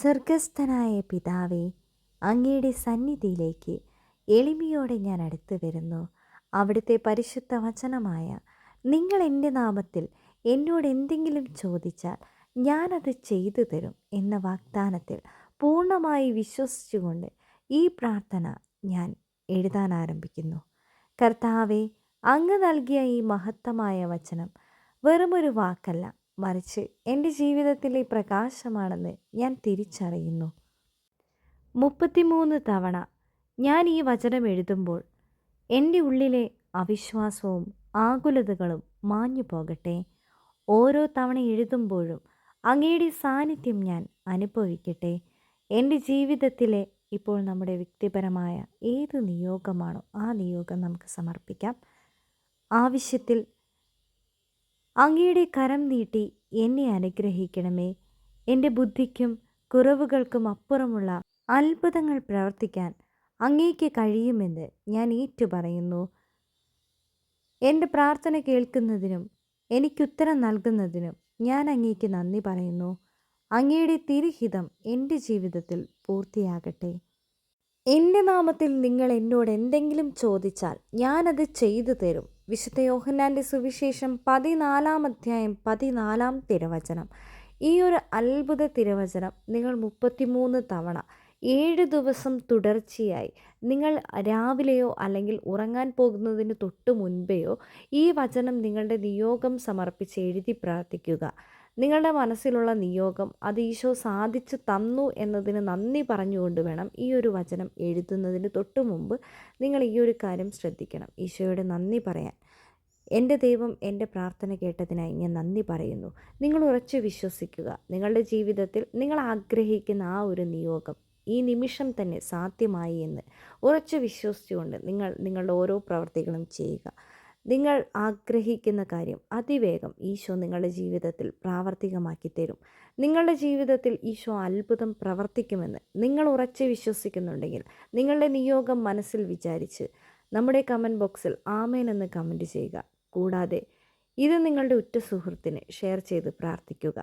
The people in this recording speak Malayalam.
സ്വർഗസ്ഥനായ പിതാവേ അങ്ങയുടെ സന്നിധിയിലേക്ക് എളിമയോടെ ഞാൻ അടുത്തു വരുന്നു. അവിടുത്തെ പരിശുദ്ധ വചനമായ നിങ്ങൾ എന്റെ നാമത്തിൽ എന്നോട് എന്തെങ്കിലും ചോദിച്ചാൽ ഞാനത് ചെയ്തു തരും എന്ന വാഗ്ദാനത്തിൽ പൂർണമായി വിശ്വസിച്ചുകൊണ്ട് ഈ പ്രാർത്ഥന ഞാൻ എഴുതാൻ ആരംഭിക്കുന്നു. കർത്താവെ അങ്ങ് നൽകിയ ഈ മഹത്തമായ വചനം വെറുമൊരു വാക്കല്ല മറിച്ച് എന്റെ ജീവിതത്തിലെ പ്രകാശമാണെന്ന് ഞാൻ തിരിച്ചറിയുന്നു. മുപ്പത്തിമൂന്ന് തവണ ഞാൻ ഈ വചനം എഴുതുമ്പോൾ എന്റെ ഉള്ളിലെ അവിശ്വാസവും ആകുലതകളും മാഞ്ഞു പോകട്ടെ. ഓരോ തവണ എഴുതുമ്പോഴും അങ്ങയുടെ സാന്നിധ്യം ഞാൻ അനുഭവിക്കട്ടെ. എന്റെ ജീവിതത്തിലെ ഇപ്പോൾ നമ്മുടെ വ്യക്തിപരമായ ഏത് നിയോഗമാണോ ആ നിയോഗം നമുക്ക് സമർപ്പിക്കാം. ആവശ്യത്തിൽ അങ്ങയുടെ കരം നീട്ടി എന്നെ അനുഗ്രഹിക്കണമേ. എന്റെ ബുദ്ധിക്കും കുറവുകൾക്കും അപ്പുറമുള്ള അത്ഭുതങ്ങൾ പ്രവർത്തിക്കാൻ അങ്ങേക്ക് കഴിയുമെന്ന് ഞാൻ ഏറ്റുപറയുന്നു. എന്റെ പ്രാർത്ഥന കേൾക്കുന്നതിനും എനിക്കുത്തരം നൽകുന്നതിനും ഞാൻ അങ്ങേക്ക് നന്ദി പറയുന്നു. അങ്ങയുടെ തിരുഹിതം എന്റെ ജീവിതത്തിൽ പൂർത്തിയാകട്ടെ. എന്റെ നാമത്തിൽ നിങ്ങൾ എന്നോട് എന്തെങ്കിലും ചോദിച്ചാൽ ഞാനത് ചെയ്തു തരും. വിശുദ്ധ യോഹന്നാന്റെ സുവിശേഷം പതിനാലാം അധ്യായം പതിനാലാം തിരവചനം. ഈ ഒരു അത്ഭുത തിരവചനം നിങ്ങൾ മുപ്പത്തിമൂന്ന് തവണ ഏഴ് ദിവസം തുടർച്ചയായി നിങ്ങൾ രാവിലെയോ അല്ലെങ്കിൽ ഉറങ്ങാൻ പോകുന്നതിന് തൊട്ട് മുൻപെയോ ഈ വചനം നിങ്ങളുടെ നിയോഗം സമർപ്പിച്ച് എഴുതി പ്രാർത്ഥിക്കുക. നിങ്ങളുടെ മനസ്സിലുള്ള നിയോഗം അത് ഈശോ സാധിച്ചു തന്നു എന്നതിന് നന്ദി പറഞ്ഞുകൊണ്ട് വേണം ഈ ഒരു വചനം എഴുതുന്നതിന് തൊട്ട് മുമ്പ് നിങ്ങൾ ഈ ഒരു കാര്യം ശ്രദ്ധിക്കണം. ഈശോയുടെ നന്ദി പറയാൻ. എന്റെ ദൈവം എന്റെ പ്രാർത്ഥന കേട്ടതിനായി ഞാൻ നന്ദി പറയുന്നു. നിങ്ങൾ ഉറച്ചു വിശ്വസിക്കുക. നിങ്ങളുടെ ജീവിതത്തിൽ നിങ്ങൾ ആഗ്രഹിക്കുന്ന ആ ഒരു നിയോഗം ഈ നിമിഷം തന്നെ സാധ്യമായി എന്ന് ഉറച്ചു വിശ്വസിച്ചുകൊണ്ട് നിങ്ങൾ നിങ്ങളുടെ ഓരോ പ്രവർത്തികളും ചെയ്യുക. നിങ്ങൾ ആഗ്രഹിക്കുന്ന കാര്യം അതിവേഗം ഈശോ നിങ്ങളുടെ ജീവിതത്തിൽ പ്രാവർത്തികമാക്കി തരും നിങ്ങളുടെ ജീവിതത്തിൽ ഈശോ അത്ഭുതം പ്രവർത്തിക്കുമെന്ന് നിങ്ങൾ ഉറച്ച് വിശ്വസിക്കുന്നുണ്ടെങ്കിൽ നിങ്ങളുടെ നിയോഗം മനസ്സിൽ വിചാരിച്ച് നമ്മുടെ കമന്റ് ബോക്സിൽ ആമേൻ എന്ന് കമന്റ് ചെയ്യുക. കൂടാതെ ഇത് നിങ്ങളുടെ ഉറ്റ സുഹൃത്തിന് ഷെയർ ചെയ്ത് പ്രാർത്ഥിക്കുക.